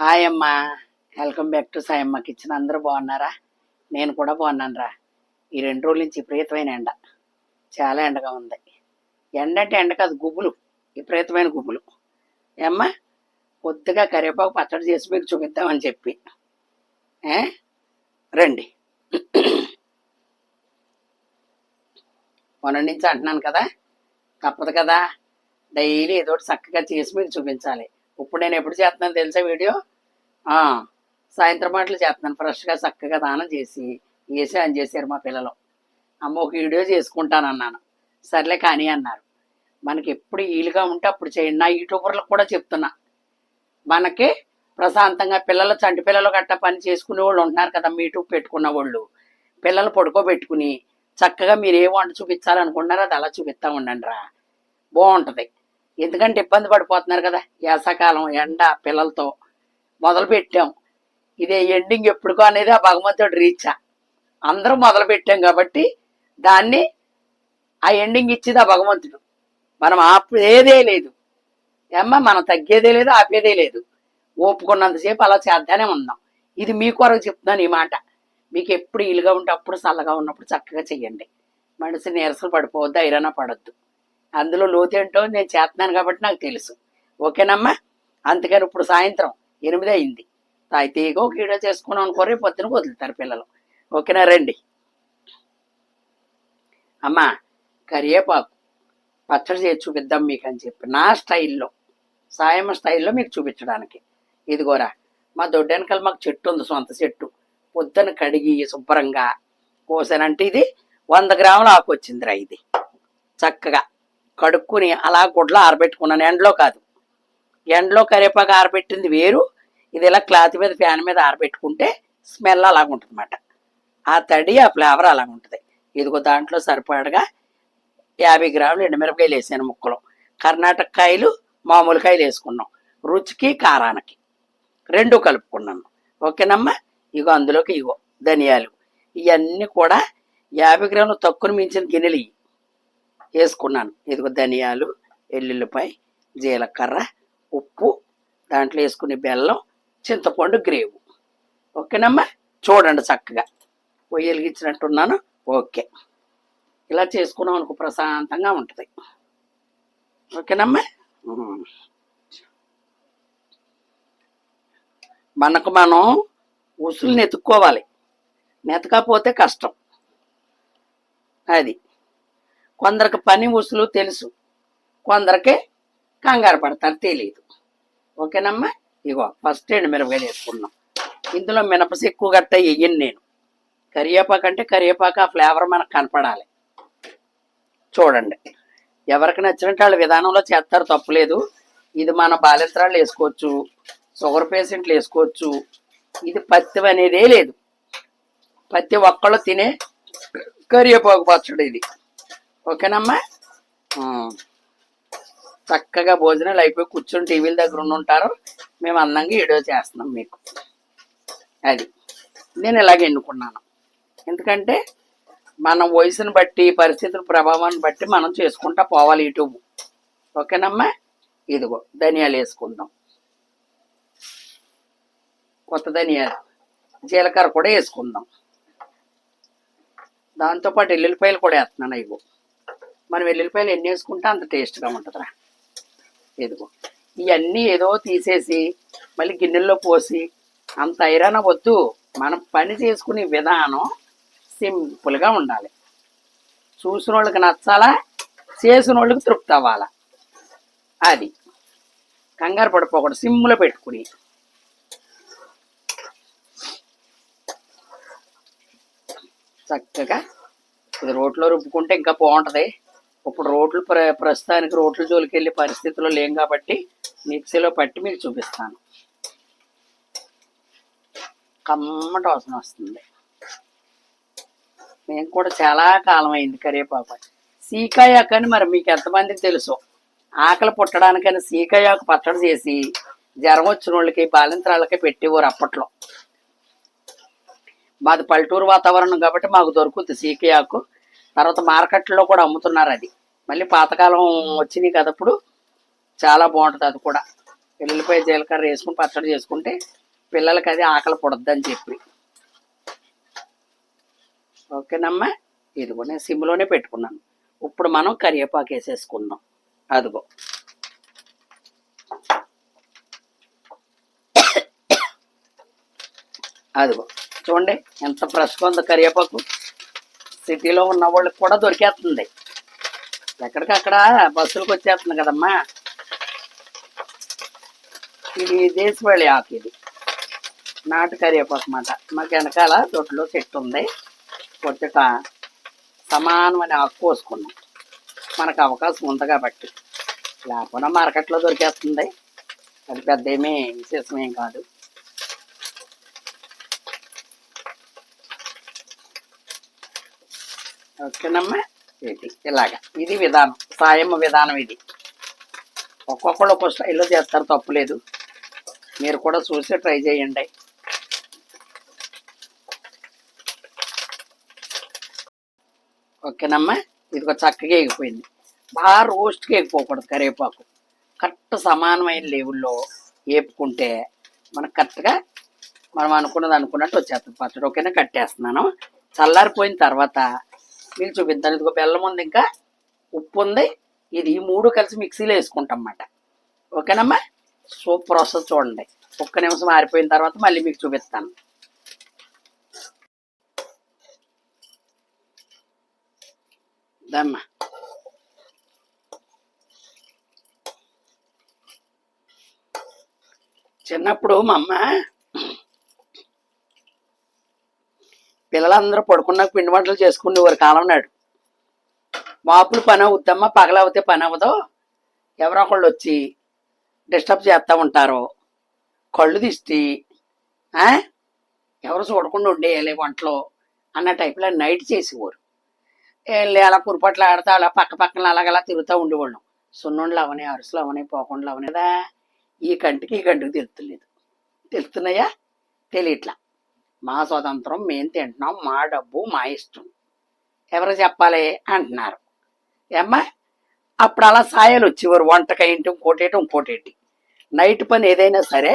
Hi అమ్మా. Welcome back to Sayamma kitchen అందరూ బాగున్నారా? నేను కూడా బాగున్నాను రా ఈ రెండు రోజుల నుంచి విపరీతమైన ఎండ. చాలా ఎండగా ఉంది. ఎండ అంటే ఎండ కాదు గుబులు. విపరీతమైన గుబులు. ఏమ్మా? కొద్దిగా కరివేపాకు పచ్చడి చేసి మీకు చూపిద్దామని చెప్పి. ఏ? రండి. మొన్న నుంచి అంటున్నాను కదా? తప్పదు కదా? డైలీ ఏదో ఒకటి చక్కగా చేసి మీకు చూపించాలి. ఇప్పుడు నేను ఎప్పుడు చేస్తున్నాను తెలుసా వీడియో? సాయంత్రం మాటలు చేస్తున్నాను. ఫ్రెష్గా చక్కగా దానం చేసి వేసి అని చేశారు మా పిల్లలు. అమ్మ ఒక వీడియో చేసుకుంటానన్నాను. సర్లే కానీ అన్నారు. మనకి ఎప్పుడు వీలుగా ఉంటే అప్పుడు చేయండి. నా యూట్యూబర్లకు కూడా చెప్తున్నా. మనకి ప్రశాంతంగా పిల్లలు చంటి పిల్లలు గట్ట పని చేసుకునే వాళ్ళు ఉంటున్నారు కదా మీటూ పెట్టుకున్న వాళ్ళు. పిల్లలు పడుకోబెట్టుకుని చక్కగా మీరు ఏ వంట చూపించాలనుకుంటున్నారో అది అలా చూపిస్తా ఉండండి రా. బాగుంటుంది. ఎందుకంటే ఇబ్బంది పడిపోతున్నారు కదా వేసవకాలం ఎండ పిల్లలతో. మొదలు పెట్టాం ఇదే ఎండింగ్ ఎప్పుడుకో అనేది ఆ భగవంతుడు రీచా అందరూ మొదలు పెట్టాం కాబట్టి దాన్ని ఆ ఎండింగ్ ఇచ్చేది ఆ భగవంతుడు. మనం ఆపేదే లేదు. ఏమ్మా మనం తగ్గేదే లేదు ఆపేదే లేదు. ఓపుకున్నంతసేపు అలా చేద్దానే ఉందాం ఇది మీ కొరకు చెప్తున్నాను ఈ మాట. మీకు ఎప్పుడు ఇలుగా ఉంటే అప్పుడు చల్లగా ఉన్నప్పుడు చక్కగా చెయ్యండి మనిషి నీరసలు పడిపోవద్దు ఐరన పడద్దు. అందులో లోతేంటో నేను చేస్తున్నాను కాబట్టి నాకు తెలుసు. ఓకేనమ్మా? అందుకని ఇప్పుడు సాయంత్రం ఎనిమిది అయింది అయితే ఇగో ఒక వీడియో చేసుకున్నాం అనుకో రేపు పొద్దున వదులుతారు పిల్లలు. ఓకేనా రండి. అమ్మా కరివేపాకు పచ్చడి చేసి చూపిద్దాం మీకు అని చెప్పి. నా స్టైల్లో సాయమ్మ స్టైల్లో మీకు చూపించడానికి. ఇదిగోరా మా దొడ్డెనకల్ మాకు చెట్టు ఉంది సొంత చెట్టు. పొద్దున కడిగి శుభ్రంగా కోసానంటే ఇది వంద గ్రాముల ఆకు వచ్చిందిరా ఇది. చక్కగా కడుక్కుని అలా గుడ్లో ఆరబెట్టుకున్నాను ఎండలో కాదు. ఎండలో కరివేపాకు ఆరబెట్టింది వేరు. ఇది ఇలా క్లాత్ మీద ఫ్యాన్ మీద ఆరబెట్టుకుంటే స్మెల్ అలాగ ఉంటుంది ఆ తడి ఆ ఫ్లేవర్ అలాగ ఉంటుంది ఇదిగో దాంట్లో సరిపడగా యాభై గ్రాములు ఎండుమిరపకాయలు వేసాను ముక్కలు. కర్ణాటక కాయలు మామూలు కాయలు వేసుకున్నాం. రుచికి కారానికి. రెండు కలుపుకున్నాను. ఓకేనమ్మా? ఇగో అందులోకి ఇగో ధనియాలు. ఇవన్నీ కూడా యాభై గ్రాములు తక్కువ మించిన గిన్నెలు ఇవి వేసుకున్నాను. ఇదిగో ధనియాలు ఎల్లుల్లిపాయ జీలకర్ర ఉప్పు దాంట్లో వేసుకునే బెల్లం చింతపండు గ్రేవు. ఓకేనమ్మా? చూడండి చక్కగా. పొయ్యి వెలిగించినట్టున్నాను. ఓకే. ఇలా చేసుకున్నాం అనుకో ప్రశాంతంగా ఉంటుంది. ఓకేనమ్మా? మనకు మనం ఉసులు ఎత్తుక్కోవాలి నెతకపోతే కష్టం. అది. కొందరికి పని ఉసులు తెలుసు. కొందరికి కంగారు పడతారు తెలియదు ఓకేనమ్మా? ఇగో ఫస్ట్ ఎండు మిరపకాయలు వేసుకున్నాం. ఇందులో మినపసి ఎక్కువ గట్ట వేయను నేను. కరివేపాకు అంటే కరివేపాకు ఆ ఫ్లేవర్ మనకు కనపడాలి. చూడండి. ఎవరికి నచ్చినట్టు వాళ్ళ విధానంలో చేస్తారు తప్పులేదు. ఇది మన బాలింతరాళ్ళు వేసుకోవచ్చు షుగర్ పేషెంట్లు వేసుకోవచ్చు. ఇది పత్తి అనేదే లేదు. పత్తి ఒక్కళ్ళు తినే కరివేపాకు పచ్చడి ఇది. ఓకేనమ్మా? చక్కగా భోజనాలు అయిపోయి కూర్చొని టీవీల దగ్గర ఉండి ఉంటారు. మేము అందంగా వీడియో చేస్తున్నాం మీకు. అది. నేను ఇలాగ ఎన్నుకున్నాను. ఎందుకంటే మన వయసుని బట్టి పరిస్థితుల ప్రభావాన్ని బట్టి మనం చేసుకుంటా పోవాలి యూట్యూబ్. ఓకేనమ్మా? ఇదిగో ధనియాలు వేసుకుందాం. కొత్త ధనియాలు. జీలకర్ర కూడా వేసుకుందాం. దాంతోపాటు ఎల్లుల్లిపాయలు కూడా వేస్తున్నాను ఇగో మనం ఎల్లుల్లిపాయలు ఎన్ని వేసుకుంటే అంత టేస్ట్గా ఉంటుందిరా. ఇదిగో ఇవన్నీ ఏదో తీసేసి మళ్ళీ గిన్నెల్లో పోసి అంత ఐరన్ వద్దు. మనం పని చేసుకునే విధానం సింపుల్గా ఉండాలి. చూసిన వాళ్ళకి నచ్చాలా? చేసిన వాళ్ళకి తృప్తి అవ్వాలా? అది. కంగారు పడిపోకూడదు. సిమ్లో పెట్టుకుని. చక్కగా ఇది రోట్లో రుబ్బుకుంటే ఇంకా బాగుంటుంది. ఇప్పుడు రోడ్లు ప్ర ప్రస్తుతానికి రోడ్ల జోలికి వెళ్ళే పరిస్థితుల్లో లేం కాబట్టి మిక్సీలో పట్టి మీకు చూపిస్తాను. కమ్మట వాసన వస్తుంది. మేము కూడా చాలా కాలం అయింది కరివేపాకు సీకాయాకు అని మరి మీకు ఎంతమందికి తెలుసు? ఆకలి పుట్టడానికని సీకాయాకు పచ్చడి చేసి జ్వరం వచ్చిన వాళ్ళకి బాలింతరాళ్ళకి పెట్టేవారు అప్పట్లో. మాది పల్లెటూరు వాతావరణం కాబట్టి మాకు దొరుకుతుంది సీకాయాకు. తర్వాత మార్కెట్లో కూడా అమ్ముతున్నారు అది. మళ్ళీ పాతకాలం వచ్చినాయి కదా ఇప్పుడు చాలా బాగుంటుంది అది కూడా. పిల్లలపై జీలకర్ర వేసుకుని పచ్చడి చేసుకుంటే పిల్లలకి అది ఆకలి పుడద్దని చెప్పి. ఓకేనమ్మా? ఇదిగో నేను సిమ్లోనే పెట్టుకున్నాను. ఇప్పుడు మనం కరివేపాకు వేసేసుకుందాం. అదిగో. అదిగో. చూడండి ఎంత ఫ్రెష్గా ఉందో కరివేపాకు. సిటీలో ఉన్న వాళ్ళకి కూడా దొరికేస్తుంది. ఎక్కడికక్కడ బస్సులకు వచ్చేస్తుంది కదమ్మా. ఇది దేశవాళి ఆకు ఇది. నాటు కరివేపాకు అన్నమాట మాకు వెనకాల దొడ్లో చెట్టు ఉంది. కొద్దిగా సమానమైన ఆకు కోసుకున్నాం. మనకు అవకాశం ఉంది కాబట్టి. లేకపోతే మార్కెట్లో దొరికేస్తుంది. అది పెద్ద ఏమీ విశేషమేం కాదు. ఓకేనమ్మా? ఇది ఇలాగా. ఇది విధానం సాయమ్మ విధానం ఇది. ఒక్కొక్కళ్ళు ఒక్కొక్క స్టైల్లో చేస్తారు తప్పులేదు మీరు కూడా చూసి ట్రై చేయండి. ఓకేనమ్మా? ఇదిగో చక్కగా ఎగిపోయింది బాగా రోస్ట్గా ఎగిపోకూడదు కరివేపాకు. కరెక్ట్ సమానమైన లెవెల్లో వేపుకుంటే మనకు కరెక్ట్గా మనం అనుకున్నది అనుకున్నట్టు వచ్చేస్తుంది పచ్చడి. ఓకేనా? కట్టేస్తున్నాను. చల్లారిపోయిన తర్వాత మీకు చూపిద్దాను ఇదిగో బెల్లం ఉంది ఇంకా ఉప్పు ఉంది. ఇది ఈ మూడు కలిసి మిక్సీలో వేసుకుంటాం అన్నమాట ఓకేనమ్మా? సూపర్ ప్రాసెస్ చూడండి. ఒక్క నిమిషం ఆరిపోయిన తర్వాత మళ్ళీ మీకు చూపిస్తాను. దమ్మా చిన్నప్పుడు మా అమ్మ పిల్లలందరూ పడుకున్నాక పిండి వంటలు చేసుకునేవారు కాలం నాడు. మాపులు పని అవుద్దమ్మా పగలవుతే పని అవ్వదు. ఎవరో ఒకళ్ళు వచ్చి డిస్టర్బ్ చేస్తూ ఉంటారు. కళ్ళు దిష్టి ఎవరు చూడకుండా ఉండేయాలి వంటలో అన్న టైప్లో నైట్ చేసేవారు. వెళ్ళి అలా కురుపట్లు ఆడుతూ అలా పక్క పక్కన అలాగలా తిరుగుతూ ఉండేవాళ్ళం. సున్నుండ్లు అవని అరుసులు అవని పోకుండా అవని కదా ఈ కంటికి ఈ కంటికి తెలుస్తలేదు తెలుస్తున్నాయా తెలియట్లా. మా స్వతంత్రం మేము తింటున్నాం మా డబ్బు మా ఇష్టం. ఎవరు చెప్పాలి? అంటున్నారు. ఏమ్మా అప్పుడు అలా సాయాలు వచ్చేవారు వంటకాయ ఇంటి ఇంకోటేటి ఇంకోటేటి నైట్ పని ఏదైనా సరే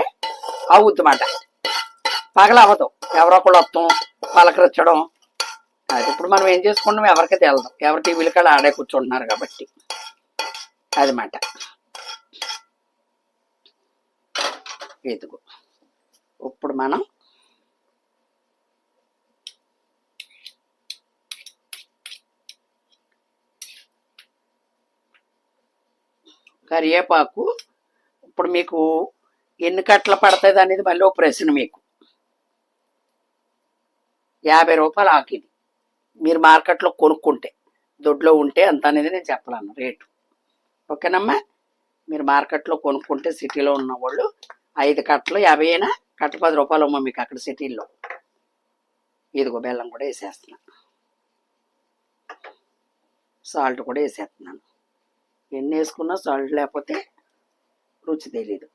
అవుద్దన్నమాట అవ్వదు ఎవరో ఒకళ్ళు వస్తాం పలకరించడం. అది ఇప్పుడు మనం ఏం చేసుకుంటాం ఎవరికి తెలదు. ఎవరి టీవీలు కాడ ఆడే కూర్చుంటున్నారు కాబట్టి. అది మాట ఇదిగో. ఇప్పుడు మనం కరివేపాకు. ఇప్పుడు మీకు ఎన్ని కట్టలు పడుతుంది అనేది మళ్ళీ ఒక ప్రశ్న మీకు. యాభై రూపాయలు ఆకిది. మీరు మార్కెట్లో కొనుక్కుంటే దొడ్లో ఉంటే అంత అనేది నేను చెప్పలేను రేటు. ఓకేనమ్మా? మీరు మార్కెట్లో కొనుక్కుంటే సిటీలో ఉన్న వాళ్ళు ఐదు కట్టలు యాభై అయినా కట్ట పది రూపాయలు అమ్మ మీకు అక్కడ సిటీల్లో. ఇదిగో బెల్లం కూడా వేసేస్తున్నాను. సాల్ట్ కూడా వేసేస్తున్నాను. ఎన్ని వేసుకున్నా సాల్ట్ లేకపోతే రుచి తెలీదు.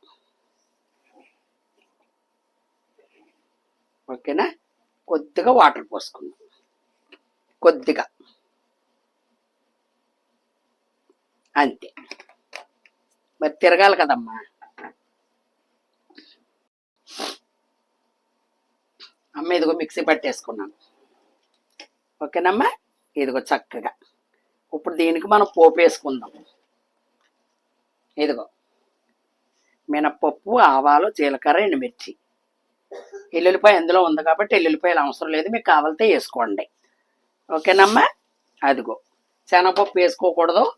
ఓకేనా? కొద్దిగా వాటర్ పోసుకుందాం. కొద్దిగా. అంతే. మరి తిరగాలి కదమ్మా. అమ్మ ఇదిగో మిక్సీ పట్టేసుకున్నాను. ఓకేనమ్మా? ఇదిగో చక్కగా. ఇప్పుడు దీనికి మనం పోపు వేసుకుందాం. ఇదిగో. మినప్పప్పు ఆవాలు జీలకర్ర ఎండుమిర్చి. ఎల్లుల్లిపాయ ఎందులో ఉంది కాబట్టి ఎల్లుల్లిపాయలు అవసరం లేదు. మీకు కావాలితే వేసుకోండి. ఓకేనమ్మా? అదిగో. శనగపప్పు వేసుకోకూడదు.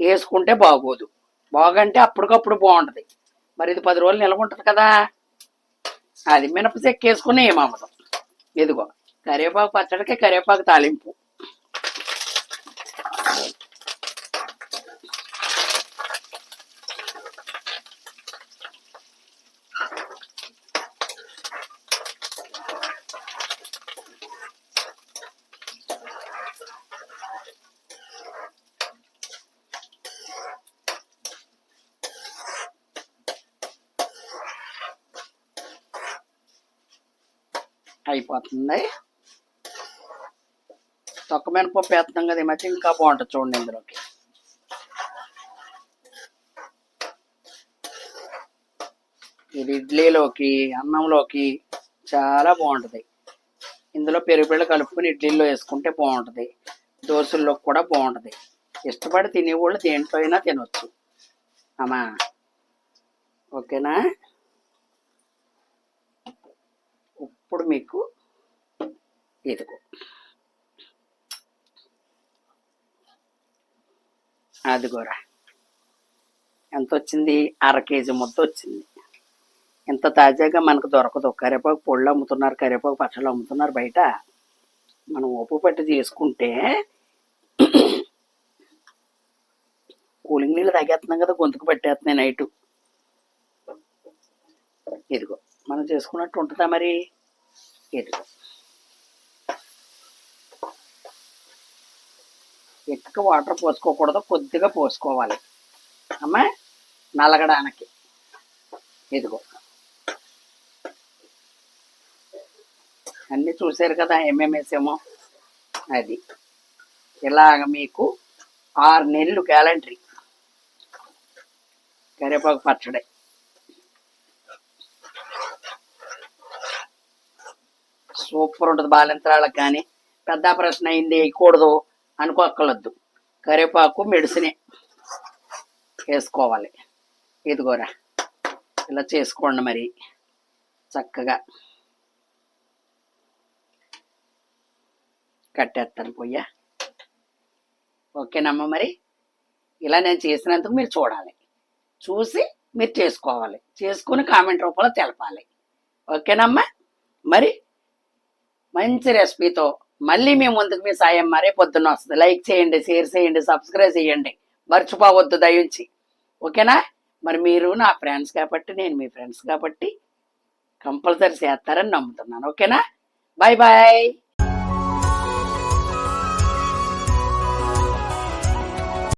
వేసుకుంటే బాగోదు. బాగంటే అప్పటికప్పుడు బాగుంటుంది. మరి ఇది పది రోజులు నిల్వ కదా. అది మినప చెక్క వేసుకుని ఏమవ్వదు ఇదిగో. కరివేపాకు పచ్చడికి కరివేపాకు తాలింపు. అయిపోతుంది. తొక్క మినపప్పు వేస్తున్నాం కదా ఈ మధ్య ఇంకా బాగుంటుంది చూడండి ఇందులోకి. ఇది ఇడ్లీలోకి అన్నంలోకి చాలా బాగుంటుంది. ఇందులో పెరుగు బిళ్ళ కలుపుకొని ఇడ్లీలో వేసుకుంటే బాగుంటుంది. దోశల్లో కూడా బాగుంటుంది. ఇష్టపడి తినేవాళ్ళు దేంట్లో అయినా తినవచ్చు అమ్మా. ఓకేనా? ఇప్పుడు మీకు ఇదిగో. అదిగోరా. ఎంత వచ్చింది అర కేజీ ముద్ద వచ్చింది ఇంత తాజాగా మనకు దొరకదు. కరివేపాకు పొళ్ళు అమ్ముతున్నారు కరివేపాకు పచ్చళ్ళు అమ్ముతున్నారు బయట. మనం ఉప్పు పట్టి తీసుకుంటే కూలింగ్ నీళ్ళు తాగేస్తున్నాం కదా గొంతుకు పట్టేస్తున్నాయి నైటు. ఇదిగో మనం చేసుకున్నట్టు ఉంటుందా మరి? ఎటుక ఎక్కువ వాటర్ పోసుకోకూడదు కొద్దిగా పోసుకోవాలి. అమ్మా నలగడానికి. ఇదిగో. అన్నీ చూశారు కదా ఏమేమి అది. ఇలాగ మీకు ఆరు నెలలు క్యాలెండరీ. కరివేపాకు పచ్చడి. ఉప్పు ఉంటుంది బాలింతరాళ్ళకి కానీ పెద్ద ప్రశ్న అయింది వేయకూడదు అనుకోక్కర్లొద్దు కరివేపాకు మెడిసినే వేసుకోవాలి. ఇదిగోరా ఇలా చేసుకోండి మరి. చక్కగా కట్టేస్తాను పొయ్య. ఓకేనమ్మా మరి? ఇలా నేను చేసినందుకు మీరు చూడాలి. చూసి మీరు చేసుకోవాలి. చేసుకుని కామెంట్ రూపంలో తెలపాలి. ఓకేనమ్మా? మరి మంచి రెసిపీతో మళ్ళీ మీ ముందుకు మీ సాయం మరే పొద్దున్న వస్తుంది. లైక్ చేయండి షేర్ చేయండి సబ్స్క్రైబ్ చేయండి. మర్చిపోవద్దు దయించి. ఓకేనా? మరి మీరు నా ఫ్రెండ్స్ కాబట్టి నేను మీ ఫ్రెండ్స్ కాబట్టి కంపల్సరీ చేస్తారని నమ్ముతున్నాను. ఓకేనా? Bye bye